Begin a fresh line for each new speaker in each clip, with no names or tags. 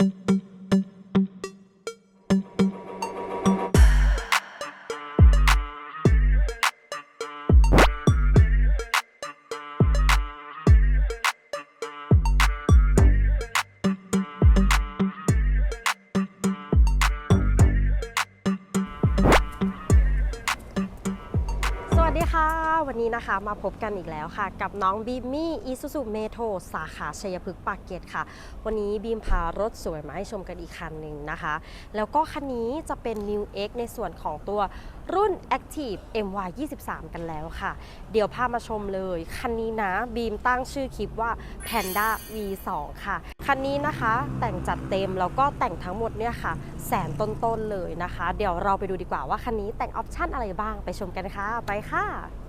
thank you นะคะมาพบกันอีกแล้วค่ะ กับน้องบีมมี่อีซูซูเมโทสาขาชัยพฤกษ์ปากเกร็ดค่ะ วันนี้บีมพารถสวยมาให้ชมกันอีกคันหนึ่งนะคะ แล้วก็คันนี้จะเป็น New X ในส่วนของตัวรุ่น Active MY 23กันแล้วค่ะ เดี๋ยวพามาชมเลย คันนี้นะบีมตั้งชื่อคลิปว่า Panda V2 ค่ะ คันนี้นะคะแต่งจัดเต็มแล้วก็แต่งทั้งหมดเนี่ยค่ะ แสนต้นๆเลยนะคะ เดี๋ยวเราไปดูดีกว่าว่าคันนี้แต่งออปชั่นอะไรบ้างไปชมกันค่ะ ไปค่ะ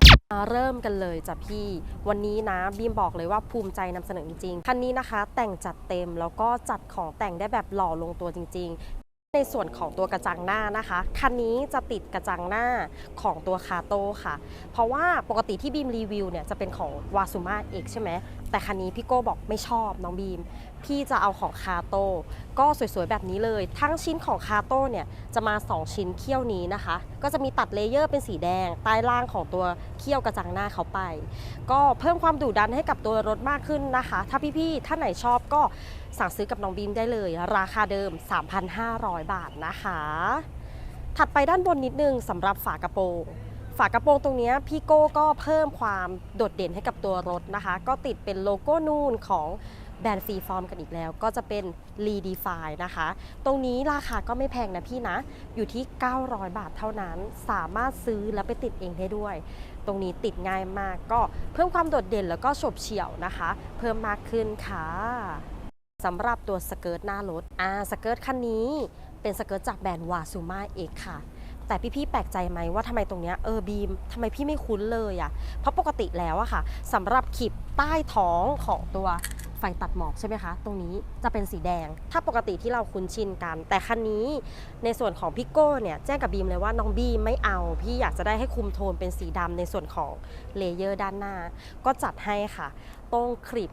เริ่มกันเลยจ้ะพี่ วันนี้นะบีมบอกเลยว่าภูมิใจนำเสนอจริงๆ คันนี้นะคะ แต่งจัดเต็มแล้วก็จัดของแต่งได้แบบหล่อลงตัวจริง ๆ ในส่วนของตัวกระจังหน้านะคะ คันนี้จะติดกระจังหน้าของตัวคาโต้ค่ะ เพราะว่าปกติที่บีมรีวิวเนี่ยจะเป็นของวาซูมาเอกใช่ไหม แต่คันนี้พี่โก้บอกไม่ชอบน้องบีม พี่จะเอาของคาโต้ก็สวยๆแบบนี้เลย ทั้งชิ้นของคาโต้เนี่ยจะมา 2 ชิ้นเขี้ยวนี้นะคะ ก็จะมีตัดเลเยอร์เป็นสีแดง ใต้ล่างของตัวเขี้ยวกระจังหน้าเขาไป ก็เพิ่มความดุดันให้กับตัวรถมากขึ้นนะคะ ถ้าพี่ๆท่านไหนชอบก็สั่งซื้อกับน้องบีมได้เลย ราคาเดิม 3,500 บาทนะคะ ถัดไปด้านบนนิดนึงสำหรับฝากระโปรง ฝากระโปรงตรงนี้พี่โก้ก็เพิ่มความโดดเด่นให้กับตัวรถนะคะ ก็ติดเป็นโลโก้นูนของแบรนด์ฟรีฟอร์มกันอีกแล้ว ก็จะเป็น r e d e f i นะคะ ตรงนี้ราคาก็ไม่แพงนะพี่นะ อยู่ที่ 900 บาทเท่านั้น สามารถซื้อแล้วไปติดเองได้ด้วย ตรงนี้ติดง่ายมากก็เพิ่มความโดดเด่นแล้วก็ฉบเฉี่ยวนะคะ เพิ่มมากขึ้นค่ะสำหรับตัวสเกิร์ตหน้ารถอ่าสเกิร์ตคันนี้เป็นสเกิร์ตจากแบรนด์วาซูมาเอกค่ะ แต่พี่ๆแปลกใจไหมว่าทำไมตรงเนี้ยเออบีมทำไมพี่ไม่คุ้นเลยอะ่ะเพราะปกติแล้วอะค่ะสำหรับขีบใต้ท้องของตัวไฟตัดหมอกใช่ไหมคะ ตรงนี้จะเป็นสีแดง ถ้าปกติที่เราคุ้นชินกัน แต่คันนี้ในส่วนของพี่โก้เนี่ยแจ้งกับบีมเลยว่าน้องบีมไม่เอา พี่อยากจะได้ให้คุมโทนเป็นสีดำในส่วนของเลเยอร์ด้านหน้า ก็จัดให้ค่ะ ตรงคลิป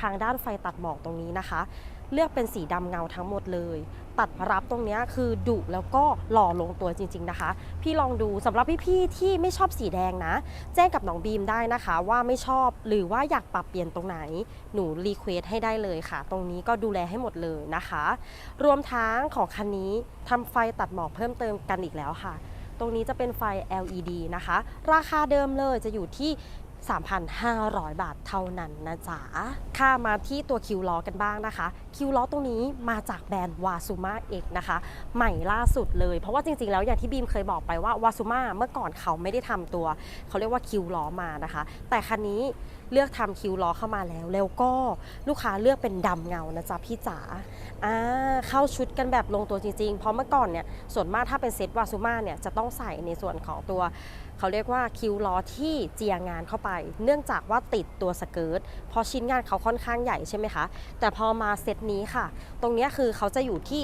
ทางด้านไฟตัดหมอกตรงนี้นะคะ เลือกเป็นสีดำเงาทั้งหมดเลย ตัดรับตรงนี้คือดุแล้วก็หล่อลงตัวจริง ๆนะคะ พี่ลองดูสำหรับพี่ๆที่ไม่ชอบสีแดงนะ แจ้งกับน้องบีมได้นะคะ ว่าไม่ชอบหรือว่าอยากปรับเปลี่ยนตรงไหน หนูรีเควสให้ได้เลยค่ะ ตรงนี้ก็ดูแลให้หมดเลยนะคะ รวมทั้งของคันนี้ทำไฟตัดหมอกเพิ่มเติมกันอีกแล้วค่ะ ตรงนี้จะเป็นไฟ LED นะคะ ราคาเดิมเลยจะอยู่ที่ 3,500 บาทเท่านั้นนะจ๊ะค่ามาที่ตัวคิวล้อกันบ้างนะคะ คิวล้อตรงนี้มาจากแบรนด์วาซูมาเอกนะคะ ใหม่ล่าสุดเลย เพราะว่าจริงๆ แล้วอย่างที่บีมเคยบอกไปว่าวาซูมาเมื่อก่อนเขาไม่ได้ทำตัว เขาเรียกว่าคิวล้อมานะคะ แต่คันนี้เลือกทำคิวล้อเข้ามาแล้ว แล้วก็ลูกค้าเลือกเป็นดำเงานะจ๊ะพี่จ๋าอ่าเข้าชุดกันแบบลงตัวจริงๆ เพราะเมื่อก่อนเนี่ยส่วนมากถ้าเป็นเซตวาซูมาเนี่ยจะต้องใส่ในส่วนของตัว เขาเรียกว่าคิวล้อที่เจียงานเข้าไป เนื่องจากว่าติดตัวสเกิร์ตพอชิ้นงานเขาค่อนข้างใหญ่ใช่ไหมคะ แต่พอมาเซตนี้ค่ะ ตรงนี้คือเขาจะอยู่ที่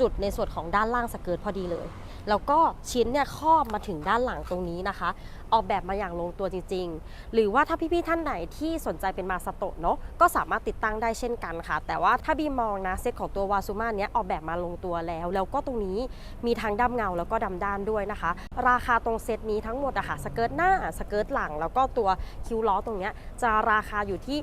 จุดในส่วนของด้านล่างสเกิร์ตพอดีเลย แล้วก็ชิ้นเนี่ยครอบมาถึงด้านหลังตรงนี้นะคะ ออกแบบมาอย่างลงตัวจริง ๆ หรือว่าถ้าพี่ๆท่านไหนที่สนใจเป็นมาสโตะเนาะก็สามารถติดตั้งได้เช่นกันค่ะ แต่ว่าถ้าบีมองนะเซตของตัววาซูมาเนี้ยออกแบบมาลงตัวแล้ว แล้วก็ตรงนี้มีทั้งดำเงาแล้วก็ดำด้านด้วยนะคะ ราคาตรงเซตนี้ทั้งหมดอะค่ะสเกิร์ตหน้าสเกิร์ตหลัง แล้วก็ตัวคิวล้อตรงเนี้ยจะราคาอยู่ที่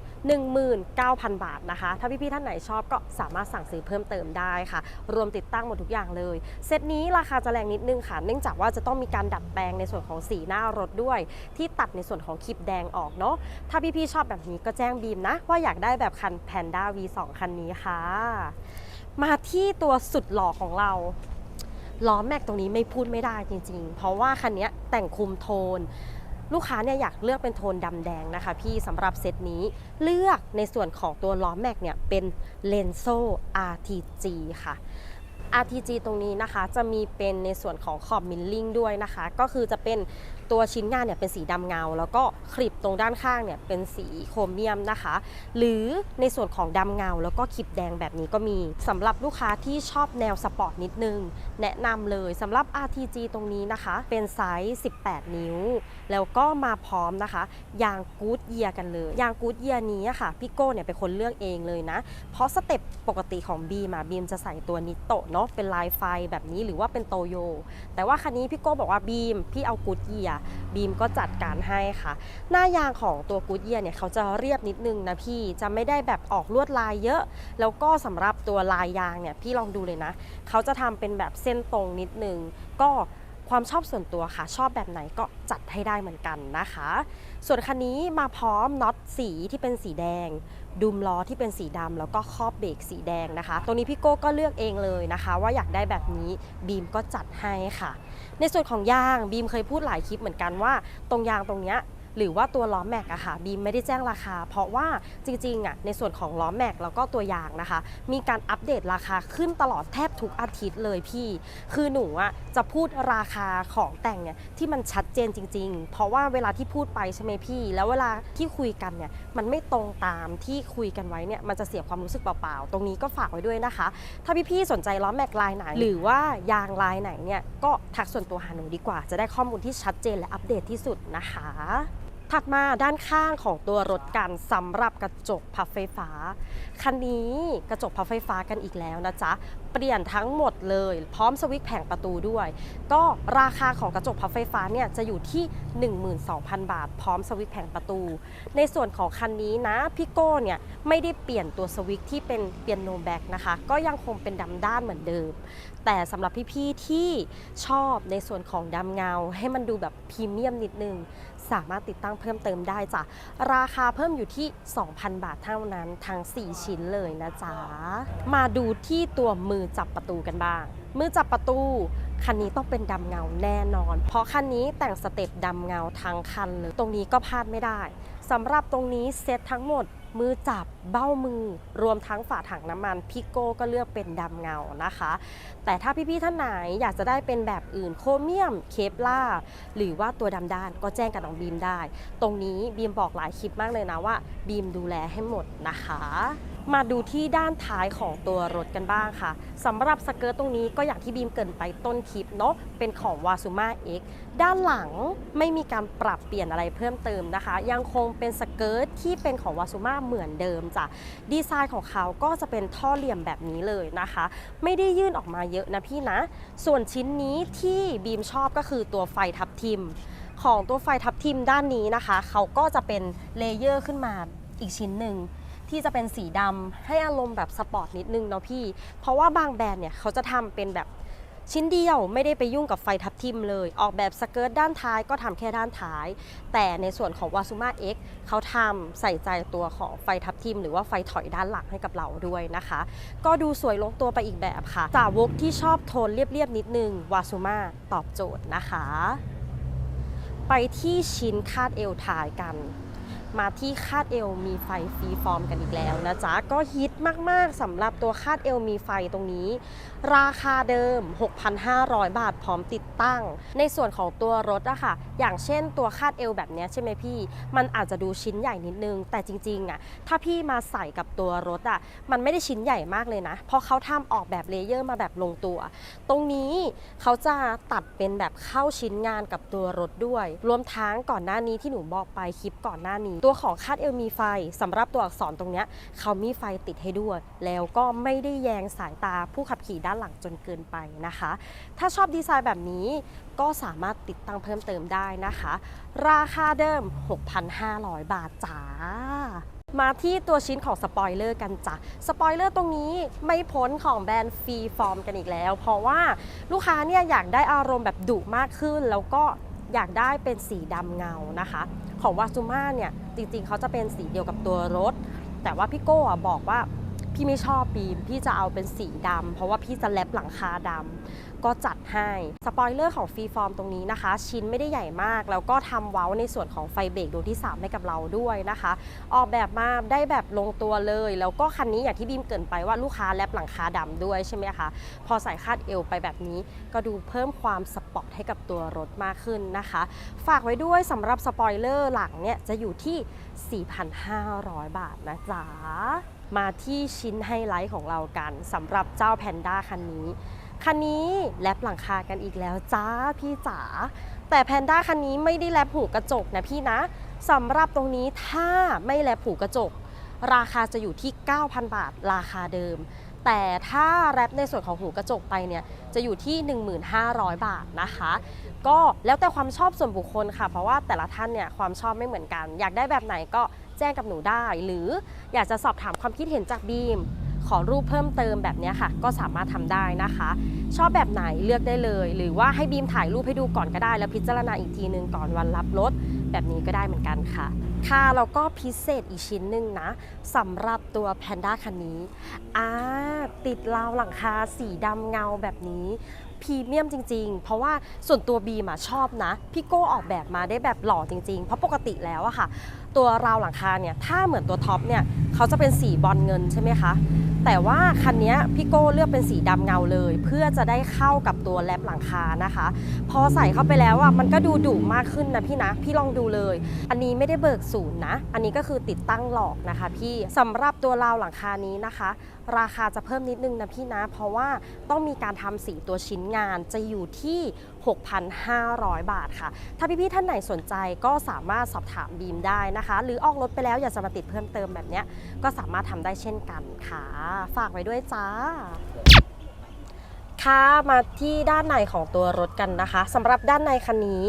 19,000 บาทนะคะ ถ้าพี่ๆท่านไหนชอบก็สามารถสั่งซื้อเพิ่มเติมได้ค่ะ รวมติดตั้งหมดทุกอย่างเลย เซตนี้ราคาจะแรงนิดนึงค่ะ เนื่องจากว่าจะต้องมีการดัดแปลงในส่วนของสีหน้ารถด้วย ที่ตัดในส่วนของคลิปแดงออกเนาะถ้าพี่ๆชอบแบบนี้ก็แจ้งบีมนะ ว่าอยากได้แบบคัน Panda V2 คันนี้ค่ะ มาที่ตัวสุดหล่อของเราล้อแม็กตรงนี้ไม่พูดไม่ได้จริง ๆ เพราะว่าคันนี้แต่งคุมโทนลูกค้าเนี่ยอยากเลือกเป็นโทนดำแดงนะคะพี่สำหรับเซตนี้เลือกในส่วนของตัวล้อแม็กเนี่ยเป็นเลนโซ RTG ค่ะ RTG ตรงนี้นะคะจะมีเป็นในส่วนของขอบมิลลิ่งด้วยนะคะ ก็คือจะเป็น ตัวชิ้นงานเนี่ยเป็นสีดำเงา แล้วก็คลิปตรงด้านข้างเนี่ยเป็นสีโครเมียมนะคะ หรือในส่วนของดำเงา แล้วก็คลิปแดงแบบนี้ก็มีสำหรับลูกค้าที่ชอบแนวสปอร์ตนิดนึง แนะนำเลยสำหรับ RTG ตรงนี้นะคะ เป็นไซส์ 18 นิ้ว แล้วก็มาพร้อมนะคะยางกู๊ดเยียกันเลยยางกู๊ดเยียนี้ค่ะพี่โก้เนี่ยเป็นคนเลือกเองเลยนะ เพราะสเต็ปปกติของบีมาบีมจะใส่ตัวนิโตะเนาะเป็นลายไฟแบบนี้หรือว่าเป็นโตโย แต่ว่าคันนี้พี่โก้บอกว่าบีมพี่เอากู๊ดเยียบีมก็จัดการให้ค่ะ หน้ายางของตัวกู๊ดเยียเนี่ยเขาจะเรียบนิดนึงนะพี่จะไม่ได้แบบออกลวดลายเยอะ แล้วก็สำหรับตัวลายยางเนี่ยพี่ลองดูเลยนะ เขาจะทำเป็นแบบเส้นตรงนิดนึง ก็ความชอบส่วนตัวค่ะ ชอบแบบไหนก็จัดให้ได้เหมือนกันนะคะ ส่วนคันนี้มาพร้อมน็อตสีที่เป็นสีแดง ดุมล้อที่เป็นสีดำแล้วก็ครอบเบรกสีแดงนะคะ ตรงนี้พี่โก้ก็เลือกเองเลยนะคะ ว่าอยากได้แบบนี้บีมก็จัดให้ค่ะ ในส่วนของยางบีมเคยพูดหลายคลิปเหมือนกันว่า ตรงยางตรงเนี้ย หรือว่าตัวล้อแม็กอะค่ะบีมไม่ได้แจ้งราคา เพราะว่าจริงๆอะในส่วนของล้อแม็กแล้วก็ตัวยางนะคะ มีการอัปเดตราคาขึ้นตลอดแทบทุกอาทิตย์เลยพี่ คือหนูอะจะพูดราคาของแต่งเนี่ยที่มันชัดเจนจริง ๆ เพราะว่าเวลาที่พูดไปใช่ไหมพี่ แล้วเวลาที่คุยกันเนี่ยมันไม่ตรงตามที่คุยกันไว้เนี่ยมันจะเสียความรู้สึกเปล่าๆ ตรงนี้ก็ฝากไว้ด้วยนะคะ ถ้าพี่ๆสนใจล้อแม็กลายไหน หรือว่ายางลายไหนเนี่ยก็ทักส่วนตัวหาหนูดีกว่า จะได้ข้อมูลที่ชัดเจนและอัปเดตที่สุดนะคะ ถัดมาด้านข้างของตัวรถกันสำหรับกระจกพับไฟฟ้า คันนี้กระจกพับไฟฟ้ากันอีกแล้วนะจ๊ะ เปลี่ยนทั้งหมดเลย พร้อมสวิตช์แผงประตูด้วย ก็ราคาของกระจกพับไฟฟ้าเนี่ยจะอยู่ที่ 12,000 บาท พร้อมสวิตช์แผงประตู ในส่วนของคันนี้นะพี่โก้เนี่ยไม่ได้เปลี่ยนตัวสวิตช์ที่เป็นเปียโนแบ็กนะคะ ก็ยังคงเป็นดำด้านเหมือนเดิม แต่สำหรับพี่ๆที่ชอบในส่วนของดำเงา ให้มันดูแบบพรีเมียมนิดนึง สามารถติดตั้งเพิ่มเติมได้จ้ะราคาเพิ่มอยู่ที่ 2,000 บาทเท่านั้นทั้ง 4 ชิ้นเลยนะจ๊ะมาดูที่ตัวมือจับประตูกันบ้าง มือจับประตูคันนี้ต้องเป็นดำเงาแน่นอน เพราะคันนี้แต่งสเต็ปดำเงาทั้งคันเลย ตรงนี้ก็พลาดไม่ได้สำหรับตรงนี้เซตทั้งหมด มือจับเบ้ามือ รวมทั้งฝาถังน้ำมันพิโก้ก็เลือกเป็นดำเงานะคะ แต่ถ้าพี่ๆท่านไหนอยากจะได้เป็นแบบอื่นโครเมียมเคปล่าหรือว่าตัวดำด้านก็แจ้งกับน้องบีมได้ ตรงนี้บีมบอกหลายคลิปมากเลยนะว่าบีมดูแลให้หมดนะคะ มาดูที่ด้านท้ายของตัวรถกันบ้างค่ะสำหรับสเกิร์ตตรงนี้ก็อย่างที่บีมเกินไปต้นคลิปเนาะเป็นของ w a s u m a X ด้านหลังไม่มีการปรับเปลี่ยนอะไรเพิ่มเติมนะคะ ยังคงเป็นสเกิร์ตที่เป็นของ w a s u m a เหมือนเดิมจ้ะดีไซน์ของเขาก็จะเป็นท่อเหลี่ยมแบบนี้เลยนะคะ ไม่ได้ยื่นออกมาเยอะนะพี่นะ ส่วนชิ้นนี้ที่บีมชอบก็คือตัวไฟทับทิม ของตัวไฟทับทิมด้านนี้นะคะ เขาก็จะเป็นเลเยอร์ขึ้นมาอีกชิ้นหนึ่ง ที่จะเป็นสีดำให้อารมณ์แบบสปอร์ตนิดนึงเนาะพี่ เพราะว่าบางแบรนด์เนี่ยเขาจะทำเป็นแบบชิ้นเดียวไม่ได้ไปยุ่งกับไฟทับทิมเลย ออกแบบสเกิร์ตด้านท้ายก็ทำแค่ด้านท้าย แต่ในส่วนของ w a s u m a X เขาทำใส่ใจตัวของไฟทับทิมหรือว่าไฟถอยด้านหลังให้กับเราด้วยนะคะ ก็ดูสวยลงตัวไปอีกแบบค่ะสาวกที่ชอบโทนเรียบๆนิดนึง w a s u m a ตอบโจทย์นะคะ ไปที่ชิ้นคาดเอวท้ายกัน มาที่คาดเอวมีไฟฟรีฟอร์มกันอีกแล้วนะจ๊ะ ก็ฮิตมากๆสำหรับตัวคาดเอวมีไฟตรงนี้ ราคาเดิม 6,500 บาทพร้อมติดตั้ง ในส่วนของตัวรถอะค่ะ อย่างเช่นตัวคาดเอวแบบนี้ใช่ไหมพี่ มันอาจจะดูชิ้นใหญ่นิดนึง แต่จริงๆอะถ้าพี่มาใส่กับตัวรถอะมันไม่ได้ชิ้นใหญ่มากเลยนะ เพราะเขาทำออกแบบเลเยอร์มาแบบลงตัว ตรงนี้เขาจะตัดเป็นแบบเข้าชิ้นงานกับตัวรถด้วย รวมทั้งก่อนหน้านี้ที่หนูบอกไปคลิปก่อนหน้านี้ตัวของคาดเอลมีไฟสำหรับตัวอักษรตรงนี้เขามีไฟติดให้ด้วย แล้วก็ไม่ได้แยงสายตาผู้ขับขี่ด้านหลังจนเกินไปนะคะ ถ้าชอบดีไซน์แบบนี้ก็สามารถติดตั้งเพิ่มเติมได้นะคะ ราคาเดิม 6,500 บาทจ้ามาที่ตัวชิ้นของสปอยเลอร์กันจ้ะ สปอยเลอร์ตรงนี้ไม่พ้นของแบรนด์ฟรีฟอร์มกันอีกแล้ว เพราะว่าลูกค้าเนี่ยอยากได้อารมณ์แบบดุมากขึ้น แล้วก็อยากได้เป็นสีดำเงานะคะ ของวาซูมาเนี่ยจริงๆ เขาจะเป็นสีเดียวกับตัวรถ แต่ว่าพี่โก้อะบอกว่า พี่ไม่ชอบบีมพี่จะเอาเป็นสีดำเพราะว่าพี่จะแลบหลังคาดำก็จัดให้สปอยเลอร์ของฟรีฟอร์มตรงนี้นะคะ ชิ้นไม่ได้ใหญ่มาก แล้วก็ทำเว้าในส่วนของไฟเบรกดวงที่ 3 ให้กับเราด้วยนะคะ ออกแบบมาได้แบบลงตัวเลย แล้วก็คันนี้อย่างที่บีมเกินไปว่าลูกค้าแลบหลังคาดำด้วยใช่ไหมคะพอใส่คาดเอวไปแบบนี้ ก็ดูเพิ่มความสปอร์ตให้กับตัวรถมากขึ้นนะคะ ฝากไว้ด้วยสำหรับสปอยเลอร์หลังเนี่ยจะอยู่ที่ 4,500 บาทนะจ๊ะ มาที่ชิ้นไฮไลท์ของเรากันสำหรับเจ้าแพนด้าคันนี้ คันนี้แลบหลังคากันอีกแล้วจ้าพี่จ๋าแต่แพนด้าคันนี้ไม่ได้แลบหูกระจกนะพี่นะสำหรับตรงนี้ถ้าไม่แลบหูกระจก ราคาจะอยู่ที่ 9,000 บาทราคาเดิม แต่ถ้าแรปในส่วนของหูกระจกไปเนี่ยจะอยู่ที่ 1,500 บาทนะคะ ก็แล้วแต่ความชอบส่วนบุคคลค่ะ เพราะว่าแต่ละท่านเนี่ยความชอบไม่เหมือนกัน อยากได้แบบไหนก็ แจ้งกับหนูได้ หรืออยากจะสอบถามความคิดเห็นจากบีม ขอรูปเพิ่มเติมแบบนี้ค่ะ ก็สามารถทำได้นะคะ ชอบแบบไหนเลือกได้เลย หรือว่าให้บีมถ่ายรูปให้ดูก่อนก็ได้ แล้วพิจารณาอีกทีนึงก่อนวันรับรถแบบนี้ก็ได้เหมือนกันค่ะ ค่ะแล้วก็พิเศษอีกชิ้นหนึ่งนะสำหรับตัวแพนด้าคันนี้อ่าติดราวหลังคาสีดำเงาแบบนี้ พรีเมียมจริง ๆ เพราะว่าส่วนตัวบีมอะชอบนะ พี่โก้ออกแบบมาได้แบบหล่อจริง ๆ เพราะปกติแล้วอะค่ะ ตัวราวหลังคาเนี่ยถ้าเหมือนตัวท็อปเนี่ยเขาจะเป็นสีบอลเงินใช่ไหมคะ แต่ว่าคันนี้พี่โก้เลือกเป็นสีดำเงาเลย เพื่อจะได้เข้ากับตัวแลบหลังคานะคะ พอใส่เข้าไปแล้วอะมันก็ดูดุมากขึ้นนะพี่นะ พี่ลองดูเลย อันนี้ไม่ได้เบิกศูนย์นะ อันนี้ก็คือติดตั้งหลอกนะคะ พี่สำหรับตัวราวหลังคานี้นะคะ ราคาจะเพิ่มนิดนึงนะพี่นะ เพราะว่าต้องมีการทำสีตัวชิ้นงานจะอยู่ที่ 6,500 บาทค่ะ ถ้าพี่ๆท่านไหนสนใจก็สามารถสอบถามบีมได้นะคะ หรือออกรถไปแล้วอยากจะมาติดเพิ่มเติมแบบนี้ก็สามารถทำได้เช่นกันค่ะ ฝากไว้ด้วยจ้า ค่ะมาที่ด้านในของตัวรถกันนะคะสำหรับด้านในคันนี้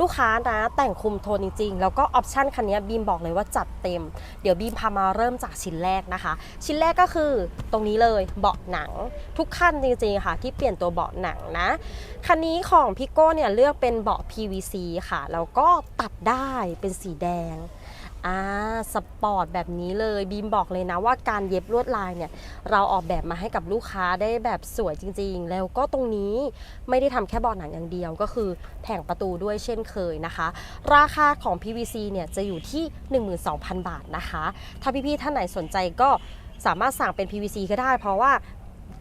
ลูกค้านะแต่งคุมโทนจริง ๆ แล้วก็ออปชันคันนี้บีมบอกเลยว่าจัดเต็ม เดี๋ยวบีมพามาเริ่มจากชิ้นแรกนะคะ ชิ้นแรกก็คือตรงนี้เลยเบาะหนัง ทุกคันจริงๆค่ะ ที่เปลี่ยนตัวเบาะหนังนะ คันนี้ของพี่โก้เนี่ยเลือกเป็นเบาะ PVC ค่ะ แล้วก็ตัดได้เป็นสีแดง อ่าสปอร์ตแบบนี้เลยบีมบอกเลยนะว่าการเย็บลวดลายเนี่ยเราออกแบบมาให้กับลูกค้าได้แบบสวยจริง ๆ แล้วก็ตรงนี้ไม่ได้ทำแค่เบาะหนังอย่างเดียวก็คือแผงประตูด้วยเช่นเคยนะคะ ราคาของ PVC เนี่ยจะอยู่ที่ 12,000 บาทนะคะ ถ้าพี่ๆท่านไหนสนใจก็สามารถสั่งเป็น PVC ก็ได้ เพราะว่า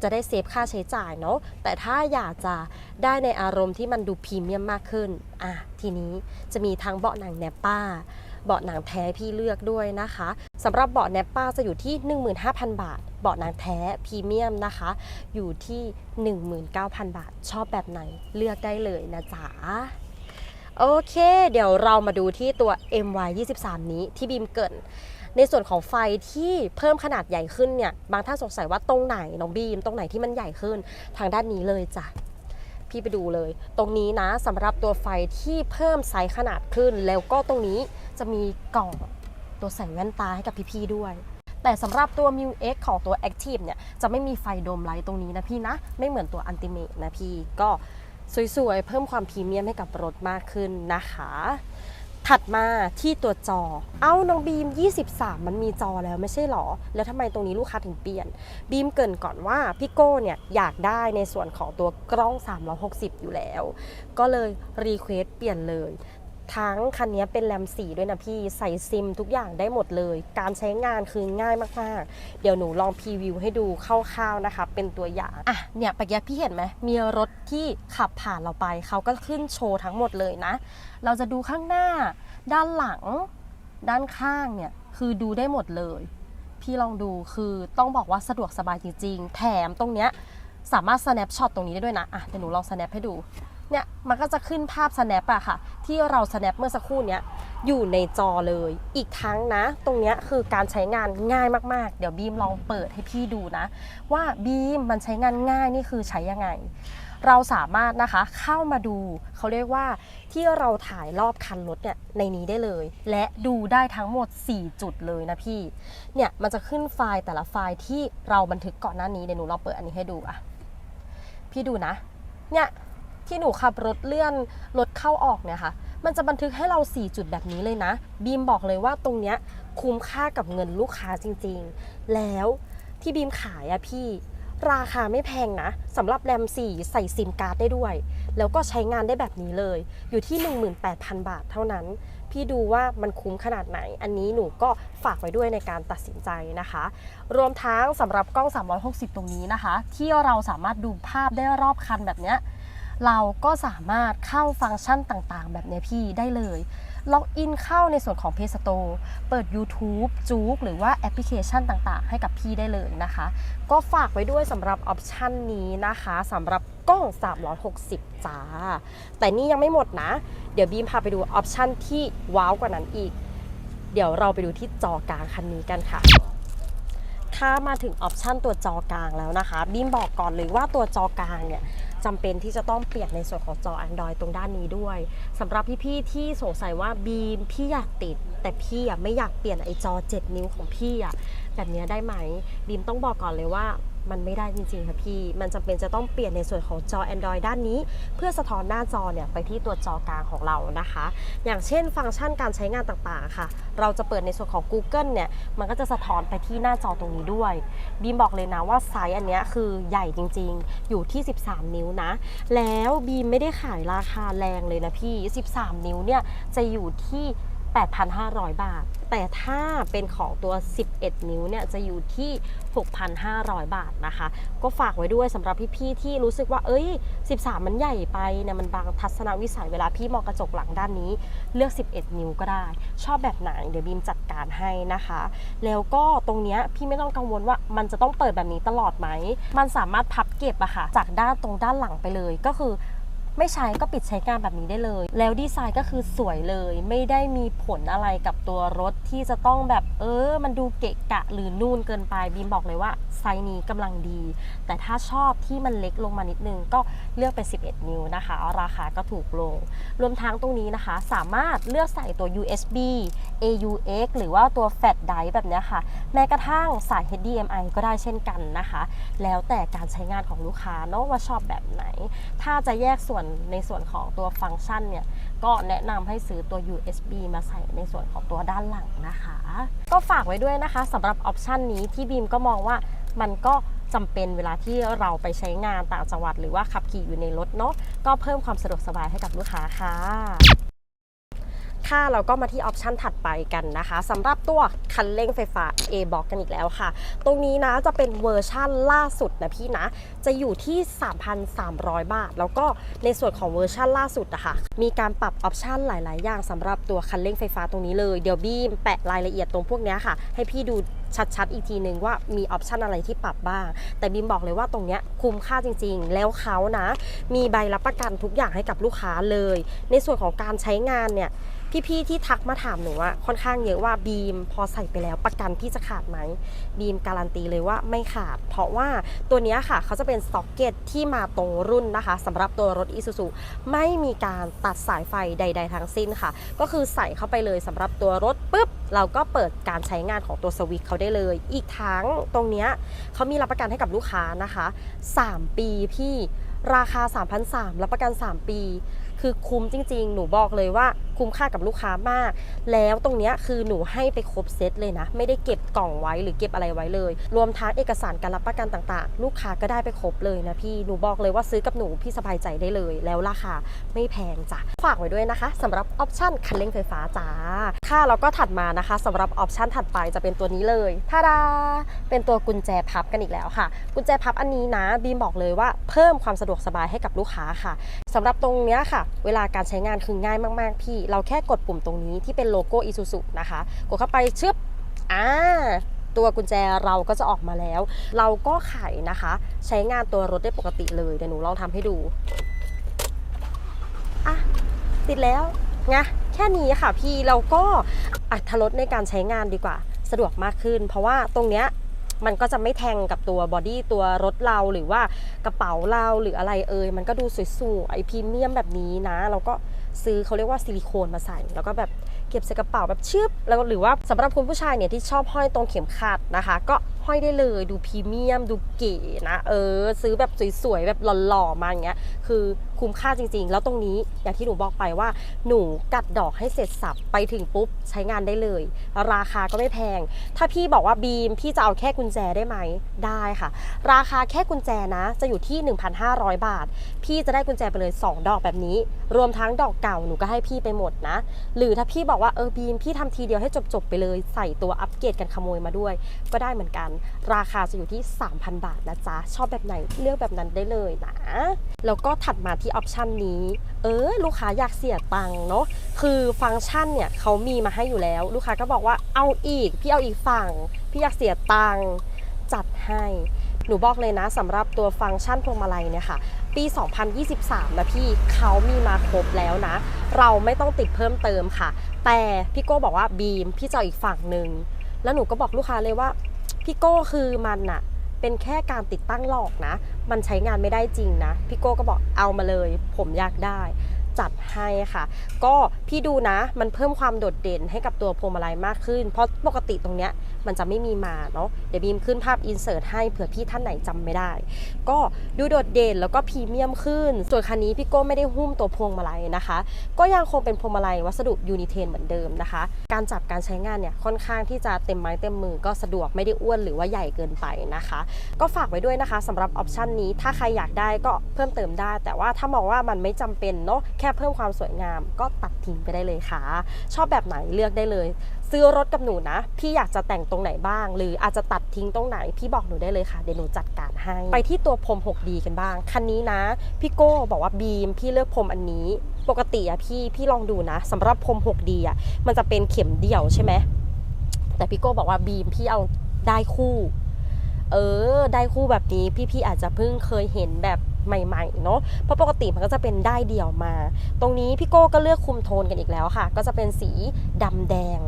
จะได้เซฟค่าใช้จ่ายเนาะแต่ถ้าอยากจะได้ในอารมณ์ที่มันดูพรีเมียมมากขึ้นอะทีนี้จะมีทั้งเบาะหนังแนปป้า เบาะหนังแท้พี่เลือกด้วยนะคะสำหรับเบาะแนปป้าจะอยู่ที่ 15,000 บาท เบาะหนังแท้พรีเมียมนะคะ อยู่ที่ 19,000 บาท ชอบแบบไหนเลือกได้เลยนะจ๊ะโอเค เดี๋ยวเรามาดูที่ตัว MY 23 นี้ที่บีมเกินในส่วนของไฟที่เพิ่มขนาดใหญ่ขึ้นเนี่ย บางท่านสงสัยว่าตรงไหนน้องบีมตรงไหนที่มันใหญ่ขึ้นทางด้านนี้เลยจ้ะ พี่ไปดูเลย ตรงนี้นะสำหรับตัวไฟที่เพิ่มไซส์ขนาดขึ้น แล้วก็ตรงนี้จะมีกล่องตัวใส่แว่นตาให้กับพี่ๆด้วยแต่สำหรับตัว m u X ของตัว Active เนี่ย จะไม่มีไฟโดมไลท์ตรงนี้นะพี่นะ ไม่เหมือนตัว Ultimate นะพี่ ก็สวยๆ เพิ่มความพรีเมียมให้กับรถมากขึ้นนะคะ ถัดมาที่ตัวจอ เอ้าน้องบีม 23 มันมีจอแล้วไม่ใช่หรอ แล้วทำไมตรงนี้ลูกค้าถึงเปลี่ยน บีมเกินก่อนว่าพี่โก้เนี่ยอยากได้ในส่วนของตัวกล้อง 360 อยู่แล้ว ก็เลยรีเควสเปลี่ยนเลย ทั้งคันนี้เป็นแรมสีด้วยนะพี่ใส่ซิมทุกอย่างได้หมดเลย การใช้งานคือง่ายมากๆ เดี๋ยวหนูลองพรีวิวให้ดูคร่าวๆนะคะเป็นตัวอย่างอะเนี่ยปะกี้พี่เห็นไหมมีรถที่ขับผ่านเราไป เขาก็ขึ้นโชว์ทั้งหมดเลยนะ เราจะดูข้างหน้า ด้านหลัง ด้านข้างเนี่ยคือดูได้หมดเลย พี่ลองดูคือต้องบอกว่าสะดวกสบายจริง ๆ แถมตรงเนี้ยสามารถ snapshot ตรงนี้ได้ด้วยนะอะเดี๋ยวหนูลอง snap ให้ดู เนี่ยมันก็จะขึ้นภาพ snap อะค่ะ ที่เรา snap เมื่อสักครู่เนี้ยอยู่ในจอเลย อีกทั้งนะ ตรงเนี้ยคือการใช้งานง่ายมากๆ เดี๋ยวบีมลองเปิดให้พี่ดูนะ ว่าบีมมันใช้งานง่ายนี่คือใช้ยังไง เราสามารถนะคะเข้ามาดู เขาเรียกว่าที่เราถ่ายรอบคันรถเนี่ยในนี้ได้เลย และดูได้ทั้งหมด 4 จุดเลยนะพี่ เนี่ยมันจะขึ้นไฟล์แต่ละไฟล์ที่เราบันทึกก่อนหน้านี้เดี๋ยวหนูลองเปิดอันนี้ให้ดูอะพี่ดูนะ เนี่ย ที่หนูขับรถเลื่อนรถเข้าออกเนี่ยค่ะ มันจะบันทึกให้เรา 4 จุดแบบนี้เลยนะ บีมบอกเลยว่าตรงเนี้ยคุ้มค่ากับเงินลูกค้าจริงๆ แล้วที่บีมขายอะพี่ ราคาไม่แพงนะสำหรับแรม 4 ใส่ซิมการ์ดได้ด้วย แล้วก็ใช้งานได้แบบนี้เลย อยู่ที่ 18,000 บาทเท่านั้น พี่ดูว่ามันคุ้มขนาดไหน อันนี้หนูก็ฝากไว้ด้วยในการตัดสินใจนะคะ รวมทั้งสำหรับกล้อง 360 ตรงนี้นะคะ ที่เราสามารถดูภาพได้รอบคันแบบเนี้ย เราก็สามารถเข้าฟังก์ชันต่างๆ แบบนี้พี่ได้เลย ล็อกอินเข้าในส่วนของ Play Store เปิด YouTube จู๊กหรือว่าแอปพลิเคชันต่างๆ ให้กับพี่ได้เลยนะคะ ก็ฝากไว้ด้วยสำหรับออปชันนี้นะคะสำหรับกล้อง 360 จ้า แต่นี่ยังไม่หมดนะ เดี๋ยวบีมพาไปดูออปชันที่ว้าวกว่านั้นอีก เดี๋ยวเราไปดูที่จอกลางคันนี้กันค่ะถ้ามาถึงออปชันตัวจอกลางแล้วนะคะบีมบอกก่อนเลยว่าตัวจอกลางเนี่ย จำเป็นที่จะต้องเปลี่ยนในส่วนของจอ Android ตรงด้านนี้ด้วย สำหรับพี่ๆที่สงสัยว่าบีมพี่อยากติด แต่พี่อะไม่อยากเปลี่ยนไอจอ 7 นิ้วของพี่อะแบบเนี้ยได้ไหมบีมต้องบอกก่อนเลยว่ามันไม่ได้จริงๆค่ะพี่ มันจำเป็นจะต้องเปลี่ยนในส่วนของจอ Android ด้านนี้ เพื่อสะท้อนหน้าจอเนี่ยไปที่ตัวจอกลางของเรานะคะ อย่างเช่นฟังก์ชันการใช้งานต่างๆค่ะ เราจะเปิดในส่วนของ Google เนี่ย มันก็จะสะท้อนไปที่หน้าจอตรงนี้ด้วย บีมบอกเลยนะว่าไซส์อันเนี้ยคือใหญ่จริงๆ อยู่ที่ 13 นิ้วนะ แล้วบีมไม่ได้ขายราคาแรงเลยนะพี่13 นิ้วเนี่ยจะอยู่ที่ 8,500 บาท แต่ถ้าเป็นของตัว 11 นิ้วเนี่ยจะอยู่ที่ 6,500 บาทนะคะ ก็ฝากไว้ด้วยสำหรับพี่ๆที่รู้สึกว่า เอ้ย 13 มันใหญ่ไปเนี่ยมันบางทัศนวิสัยเวลาพี่มองกระจกหลังด้านนี้ เลือก 11 นิ้วก็ได้ ชอบแบบไหนเดี๋ยวบีมจัดการให้นะคะ แล้วก็ตรงเนี้ยพี่ไม่ต้องกังวลว่ามันจะต้องเปิดแบบนี้ตลอดไหม มันสามารถพับเก็บอะค่ะ จากด้านตรงด้านหลังไปเลยก็คือ ไม่ใช้ก็ปิดใช้งานแบบนี้ได้เลย แล้วดีไซน์ก็คือสวยเลย ไม่ได้มีผลอะไรกับตัวรถที่จะต้องแบบเออ มันดูเกะกะหรือนูนเกินไปบีมบอกเลยว่าไซส์นี้กำลังดี แต่ถ้าชอบที่มันเล็กลงมานิดนึง ก็เลือกเป็น 11 นิ้วนะคะ ราคาก็ถูกลง รวมทั้งตรงนี้นะคะ สามารถเลือกใส่ตัว USB AUX หรือว่าตัว Fat Drive แบบนี้ค่ะ แม้กระทั่งสาย HDMI ก็ได้เช่นกันนะคะ แล้วแต่การใช้งานของลูกค้าเนาะว่าชอบแบบไหน ถ้าจะแยกส่วนในส่วนของตัวฟังก์ชันเนี่ย ก็แนะนำให้ซื้อตัว USB มาใส่ในส่วนของตัวด้านหลังนะคะ ก็ฝากไว้ด้วยนะคะสำหรับออปชันนี้ที่บีมก็มองว่ามันก็จำเป็นเวลาที่เราไปใช้งานต่างจังหวัดหรือว่าขับขี่อยู่ในรถเนาะก็เพิ่มความสะดวกสบายให้กับลูกค้าค่ะ ค่ะเราก็มาที่ออปชันถัดไปกันนะคะสำหรับตัวคันเร่งไฟฟ้า A Box กันอีกแล้วค่ะ ตรงนี้นะจะเป็นเวอร์ชั่นล่าสุดนะพี่นะ จะอยู่ที่ 3,300 บาท แล้วก็ในส่วนของเวอร์ชั่นล่าสุดอะค่ะ มีการปรับออปชันหลาย ๆ อย่างสำหรับตัวคันเร่งไฟฟ้าตรงนี้เลย เดี๋ยวบีมแปะรายละเอียดตรงพวกนี้ค่ะ ให้พี่ดูชัดๆ อีกทีนึงว่ามีออปชันอะไรที่ปรับบ้าง แต่บีมบอกเลยว่าตรงเนี้ยคุ้มค่าจริง ๆ แล้วเขานะ มีใบรับประกันทุกอย่างให้กับลูกค้าเลย ในส่วนของการใช้งานเนี่ย พี่ๆที่ทักมาถามหนูว่าค่อนข้างเยอะว่าบีมพอใส่ไปแล้วประกันพี่จะขาดไหมบีมการันตีเลยว่าไม่ขาด เพราะว่าตัวนี้ค่ะเขาจะเป็นซ็อกเก็ตที่มาตรงรุ่นนะคะสำหรับตัวรถ i s u z u ไม่มีการตัดสายไฟใด ๆ ทั้งสิ้นค่ะ ก็คือใส่เข้าไปเลยสำหรับตัวรถปุ๊บเราก็เปิดการใช้งานของตัวสวิตช์เขาได้เลย อีกทั้งตรงนี้เขามีรับประกันให้กับลูกค้านะคะ 3 ปีพี่ราคา 3,300รับประกัน 3 ปี คือคุ้มจริง ๆ หนูบอกเลยว่า คุ้มค่ากับลูกค้ามาก แล้วตรงเนี้ยคือหนูให้ไปครบเซตเลยนะ ไม่ได้เก็บกล่องไว้หรือเก็บอะไรไว้เลย รวมทั้งเอกสารการรับประกันต่างๆ ลูกค้าก็ได้ไปครบเลยนะพี่หนูบอกเลยว่าซื้อกับหนูพี่สบายใจได้เลย แล้วราคาไม่แพงจ้ะฝากไว้ด้วยนะคะสำหรับออปชั่นคันเร่งไฟฟ้าจ้าค่ะแล้วก็ถัดมานะคะสำหรับออปชั่นถัดไปจะเป็นตัวนี้เลยท่าดาเป็นตัวกุญแจพับกันอีกแล้วค่ะ กุญแจพับอันนี้นะบีมบอกเลยว่าเพิ่มความสะดวกสบายให้กับลูกค้าค่ะสำหรับตรงเนี้ยค่ะ เวลาการใช้งานคือง่ายมาก ๆ พี่เราแค่กดปุ่มตรงนี้ที่เป็นโลโก้อิซูซุนะคะ กดเข้าไปชึบอ่าตัวกุญแจเราก็จะออกมาแล้ว เราก็ไขนะคะ ใช้งานตัวรถได้ปกติเลยเดี๋ยวหนูลองทำให้ดูอะติดแล้วไงแค่นี้ค่ะพี่เราก็อัตรถรสในการใช้งานดีกว่า สะดวกมากขึ้น เพราะว่าตรงเนี้ยมันก็จะไม่แทงกับตัวบอดี้ตัวรถเราหรือว่ากระเป๋าเราหรืออะไรเอ่ยมันก็ดูสวยๆพรีเมียมแบบนี้นะ เราก็ ซื้อเขาเรียกว่าซิลิโคนมาใส่ แล้วก็แบบเก็บใส่กระเป๋าแบบชึบแล้วหรือว่าสำหรับคุณผู้ชายเนี่ยที่ชอบห้อยตรงเข็มขัดนะคะ ก็ห้อยได้เลยดูพรีเมียม ดูเก๋นะเออ ซื้อแบบสวยๆแบบหล่อๆมาอย่างเงี้ยคือ คุ้มค่าจริง ๆ แล้วตรงนี้อย่างที่หนูบอกไปว่า หนูกัดดอกให้เสร็จสับไปถึงปุ๊บใช้งานได้เลย ราคาก็ไม่แพง ถ้าพี่บอกว่าบีมพี่จะเอาแค่กุญแจได้ไหมได้ค่ะ ราคาแค่กุญแจนะ จะอยู่ที่ 1,500 บาท พี่จะได้กุญแจไปเลย 2 ดอกแบบนี้ รวมทั้งดอกเก่าหนูก็ให้พี่ไปหมดนะ หรือถ้าพี่บอกว่าเออบีมพี่ทำทีเดียวให้จบๆไปเลย ใส่ตัวอัปเกรดกันขโมยมาด้วย ก็ได้เหมือนกัน ราคาจะอยู่ที่ 3,000 บาทนะจ๊ะชอบแบบไหนเลือกแบบนั้นได้เลยนะแล้วก็ถัดมาที่ออปชันนี้ เออ ลูกค้าอยากเสียตังค์เนาะคือฟังก์ชันเนี่ยเขามีมาให้อยู่แล้ว ลูกค้าก็บอกว่าเอาอีก พี่เอาอีกฝั่ง พี่อยากเสียตังค์จัดให้ หนูบอกเลยนะสำหรับตัวฟังก์ชันพวงมาลัยเนี่ยค่ะ ปี 2023 นะพี่เขามีมาครบแล้วนะ เราไม่ต้องติดเพิ่มเติมค่ะ แต่พี่โก้บอกว่าบีมพี่จะออีกฝั่งหนึ่งแล้วหนูก็บอกลูกค้าเลยว่าพี่โก้คือมันอะ เป็นแค่การติดตั้งหลอกนะ มันใช้งานไม่ได้จริงนะพี่โก้ก็บอกเอามาเลย ผมอยากได้ จัดให้ค่ะ ก็พี่ดูนะมันเพิ่มความโดดเด่นให้กับตัวพวงมาลัยมากขึ้น เพราะปกติตรงเนี้ยมันจะไม่มีมาเนาะเดี๋ยวบีมขึ้นภาพอินเสิร์ตให้เผื่อพี่ท่านไหนจำไม่ได้ ก็ดูโดดเด่นแล้วก็พรีเมียมขึ้น ส่วนคันนี้พี่โก้ไม่ได้หุ้มตัวพวงมาลัยนะคะ ก็ยังคงเป็นพวงมาลัยวัสดุยูนิเทนเหมือนเดิมนะคะ การจับการใช้งานเนี่ยค่อนข้างที่จะเต็มไม้เต็มมือก็สะดวกไม่ได้อ้วนหรือว่าใหญ่เกินไปนะคะ ก็ฝากไว้ด้วยนะคะสำหรับออปชันนี้ถ้าใครอยากได้ก็เพิ่มเติมได้ แต่ว่าถ้ามองว่ามันไม่จำเป็นเนาะแค่เพิ่มความสวยงามก็ตัดทิ้งไปได้เลยค่ะ ชอบแบบไหนเลือกได้เลย ซื้อรถกับหนูนะ พี่อยากจะแต่งตรงไหนบ้าง หรืออาจจะตัดทิ้งตรงไหน พี่บอกหนูได้เลยค่ะ เดี๋ยวหนูจัดการให้ ไปที่ตัวพรม 6D กันบ้าง คันนี้นะ พี่โก้บอกว่าบีม พี่เลือกพรมอันนี้ ปกติอะพี่พี่ลองดูนะสำหรับพรม 6D อะมันจะเป็นเข็มเดี่ยวใช่ไหมแต่พี่โก้บอกว่าบีมพี่เอาได้คู่ เออ ได้คู่แบบนี้พี่ๆอาจจะเพิ่งเคยเห็นแบบ ใหม่ๆเนาะเพราะปกติมันก็จะเป็นได้เดี่ยวมา ตรงนี้พี่โก้ก็เลือกคุมโทนกันอีกแล้วค่ะ ก็จะเป็นสีดำแดง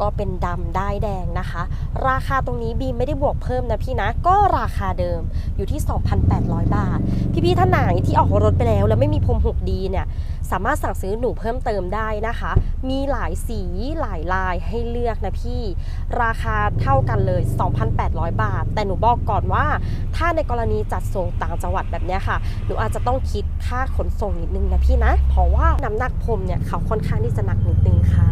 ก็เป็นดำได้แดงนะคะ ราคาตรงนี้บีมไม่ได้บวกเพิ่มนะพี่นะ ก็ราคาเดิมอยู่ที่ 2,800 บาท พี่ๆท่านไหนที่ออกรถไปแล้วแล้วไม่มีพรมหกดีเนี่ย สามารถสั่งซื้อหนูเพิ่มเติมได้นะคะ มีหลายสีหลายลายให้เลือกนะพี่ ราคาเท่ากันเลย 2,800 บาท แต่หนูบอกก่อนว่า ถ้าในกรณีจัดส่งต่างจังหวัดแบบเนี้ยค่ะ หนูอาจจะต้องคิดค่าขนส่งนิดนึงนะพี่นะ เพราะว่าน้ำหนักพรมเนี่ยเขาค่อนข้างที่จะหนักนิดนึงค่ะ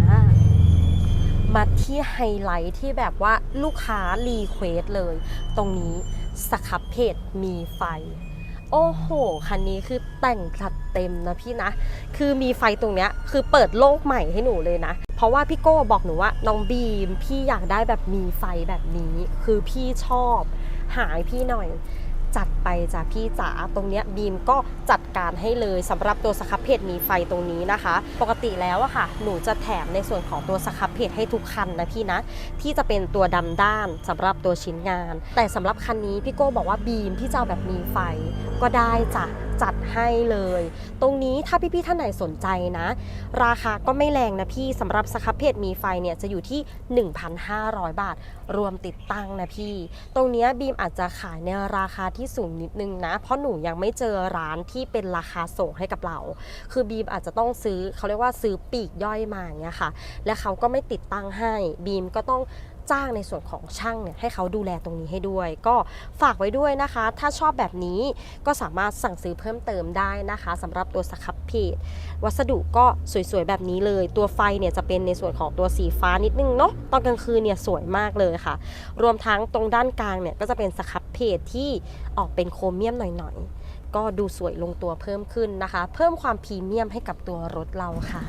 มาที่ไฮไลท์ที่แบบว่าลูกค้ารีเควสเลย ตรงนี้สครับเพจมีไฟ โอ้โห คันนี้คือแต่งจัด เต็มนะพี่นะ คือมีไฟตรงเนี้ยคือเปิดโลกใหม่ให้หนูเลยนะ เพราะว่าพี่โก้บอกหนูว่าน้องบีมพี่อยากได้แบบมีไฟแบบนี้ คือพี่ชอบหายพี่หน่อยจัดไปจ้ะพี่จ๋าตรงเนี้ยบีมก็จัดการให้เลยสำหรับตัวสครับเพจมีไฟตรงนี้นะคะ ปกติแล้วอะค่ะ หนูจะแถมในส่วนของตัวสครับเพจให้ทุกคันนะพี่นะ ที่จะเป็นตัวดำด้านสำหรับตัวชิ้นงาน แต่สำหรับคันนี้พี่โก้บอกว่าบีมพี่จะเอาแบบมีไฟก็ได้จ้ะ จัดให้เลย ตรงนี้ถ้าพี่ๆท่านไหนสนใจนะ ราคาก็ไม่แรงนะพี่สำหรับสครับเพจมีไฟเนี่ยจะอยู่ที่ 1,500 บาท รวมติดตั้งนะพี่ ตรงเนี้ยบีมอาจจะขายในราคาที่สูงนิดนึงนะ เพราะหนูยังไม่เจอร้านที่เป็นราคาส่งให้กับเรา คือบีมอาจจะต้องซื้อเขาเรียกว่าซื้อปีกย่อยมาเงี้ยค่ะ และเขาก็ไม่ติดตั้งให้บีมก็ต้อง จ้างในส่วนของช่างเนี่ยให้เขาดูแลตรงนี้ให้ด้วย ก็ฝากไว้ด้วยนะคะ ถ้าชอบแบบนี้ก็สามารถสั่งซื้อเพิ่มเติมได้นะคะสำหรับตัวสครับเพจวัสดุก็สวยๆแบบนี้เลย ตัวไฟเนี่ยจะเป็นในส่วนของตัวสีฟ้านิดนึงเนาะตอนกลางคืนเนี่ยสวยมากเลยค่ะ รวมทั้งตรงด้านกลางเนี่ยก็จะเป็นสครับเพจที่ออกเป็นโครเมียมหน่อยๆ ก็ดูสวยลงตัวเพิ่มขึ้นนะคะ เพิ่มความพรีเมียมให้กับตัวรถเราค่ะ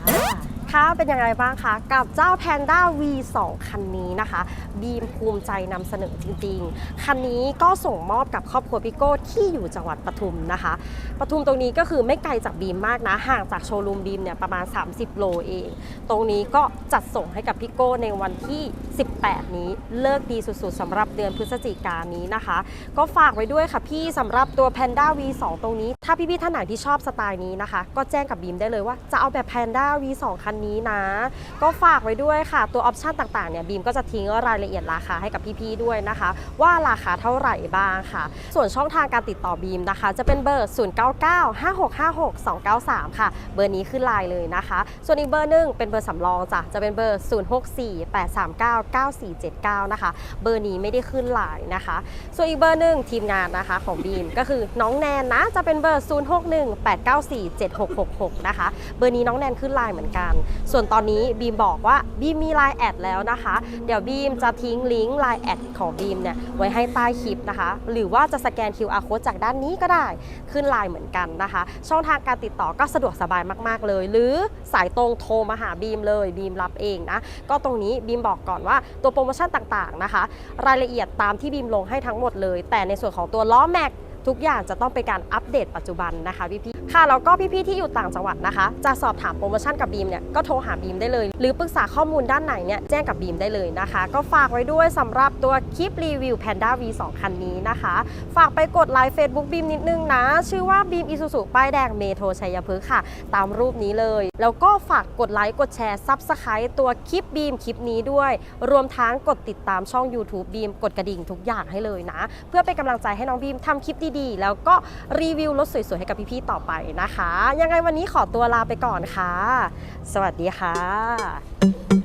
ค่ะเป็นยังไงบ้างคะกับเจ้า Panda V2 คันนี้นะคะ บีมภูมิใจนำเสนอจริงๆ คันนี้ก็ส่งมอบกับครอบครัวพิโก้ที่อยู่จังหวัดปทุมนะคะปทุมตรงนี้ก็คือไม่ไกลจากบีมมากนะ ห่างจากโชว์รูมบีมเนี่ยประมาณ 30 โลเอง ตรงนี้ก็จัดส่งให้กับพี่โก้ในวันที่ 18 นี้เลิกดีสุดๆสำหรับเดือนพฤศจิกายนนี้นะคะ ก็ฝากไว้ด้วยค่ะพี่สำหรับตัว Panda V2 ตรงนี้ ถ้าพี่ๆท่านไหนที่ชอบสไตล์นี้นะคะ ก็แจ้งกับบีมได้เลยว่าจะเอาแบบ Panda V2 คันนี้นะ ก็ฝากไว้ด้วยค่ะ ตัวออปชันต่างๆเนี่ยบีมก็จะทิ้งรายละเอียดราคาให้กับพี่ๆด้วยนะคะ ว่าราคาเท่าไหร่บ้างค่ะ ส่วนช่องทางการติดต่อบีมนะคะ จะเป็นเบอร์ 0995656293 ค่ะ เบอร์นี้ขึ้นไลน์เลยนะคะ ส่วนอีกเบอร์หนึ่งเป็นเบอร์สำรองจ้ะจะเป็นเบอร์ 0648399479 นะคะ เบอร์นี้ไม่ได้ขึ้นไลน์นะคะ ส่วนอีกเบอร์หนึ่งทีมงานนะคะของบีมก็คือน้องแนนนะจะเป็นเบอร์ 0618947666 นะคะ เบอร์นี้น้องแนนขึ้นไลน์เหมือนกัน ส่วนตอนนี้บีมบอกว่าบีมมีไลน์แอดแล้วนะคะ เดี๋ยวบีมจะทิ้งลิงก์ไลน์แอดของบีมเนี่ยไว้ให้ใต้คลิปนะคะ หรือว่าจะสแกน QR code จากด้านนี้ก็ได้ขึ้นไลน์เหมือนกันนะคะ ช่องทางการติดต่อก็สะดวกสบายมากๆเลย หรือสายตรงโทรมาหาบีมเลยบีมรับเองนะก็ตรงนี้บีมบอกก่อนว่าตัวโปรโมชั่นต่างๆนะคะ รายละเอียดตามที่บีมลงให้ทั้งหมดเลย แต่ในส่วนของตัวล้อแม็ก ทุกอย่างจะต้องเป็นการอัปเดตปัจจุบันนะคะพี่ๆค่ะแล้วก็พี่ๆที่อยู่ต่างจังหวัดนะคะ จะสอบถามโปรโมชั่นกับบีมเนี่ยก็โทรหาบีมได้เลย หรือปรึกษาข้อมูลด้านไหนเนี่ยแจ้งกับบีมได้เลยนะคะ ก็ฝากไว้ด้วยสำหรับตัวคลิปรีวิว Panda V2 คันนี้นะคะ ฝากไปกดไลค์ Facebook บีมนิดนึงนะ ชื่อว่าบีมอิซูซุป้ายแดงเมโทรชัยพฤกษ์ค่ะ ตามรูปนี้เลย แล้วก็ฝากกดไลค์กดแชร์ซับสไครต์ตัวคลิปบีมคลิปนี้ด้วย รวมทั้งกดติดตามช่อง YouTube บีมกดกระดิ่งทุกอย่างให้เลยนะ เพื่อเป็นกำลังใจให้น้องบีมทำคลิปดีดี แล้วก็รีวิวรถสวยๆให้กับพี่ๆต่อไปนะคะ ยังไงวันนี้ขอตัวลาไปก่อนค่ะ สวัสดีค่ะ